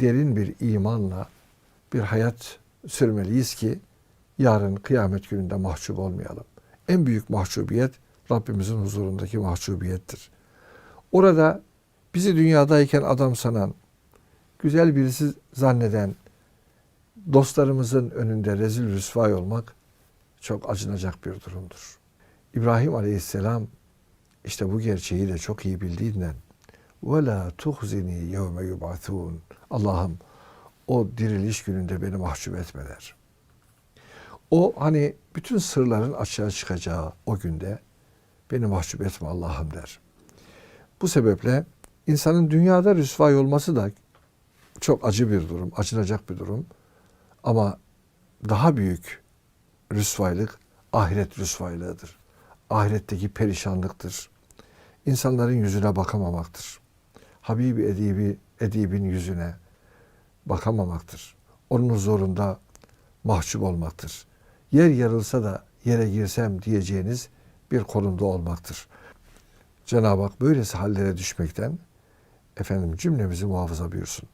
derin bir imanla bir hayat sürmeliyiz ki yarın kıyamet gününde mahcup olmayalım. En büyük mahcubiyet Rabbimizin huzurundaki mahcubiyettir. Orada bizi dünyadayken adam sanan, güzel birisi zanneden dostlarımızın önünde rezil rüsvay olmak çok acınacak bir durumdur. İbrahim Aleyhisselam işte bu gerçeği de çok iyi bildiğinden ve la tuhzini yevme yub'atun. Allah'ım o diriliş gününde beni mahcup etme der. O hani bütün sırların açığa çıkacağı o günde beni mahcup etme Allah'ım der. Bu sebeple insanın dünyada rüsvay olması da çok acı bir durum, acınacak bir durum. Ama daha büyük rüsvaylık ahiret rüsvaylığıdır. Ahiretteki perişanlıktır. İnsanların yüzüne bakamamaktır. Habibi Edibi, Edib'in yüzüne bakamamaktır. Onun huzurunda mahcup olmaktır. Yer yarılsa da yere girsem diyeceğiniz bir konumda olmaktır. Cenab-ı Hak böylesi hallere düşmekten efendim cümlemizi muhafaza buyursun.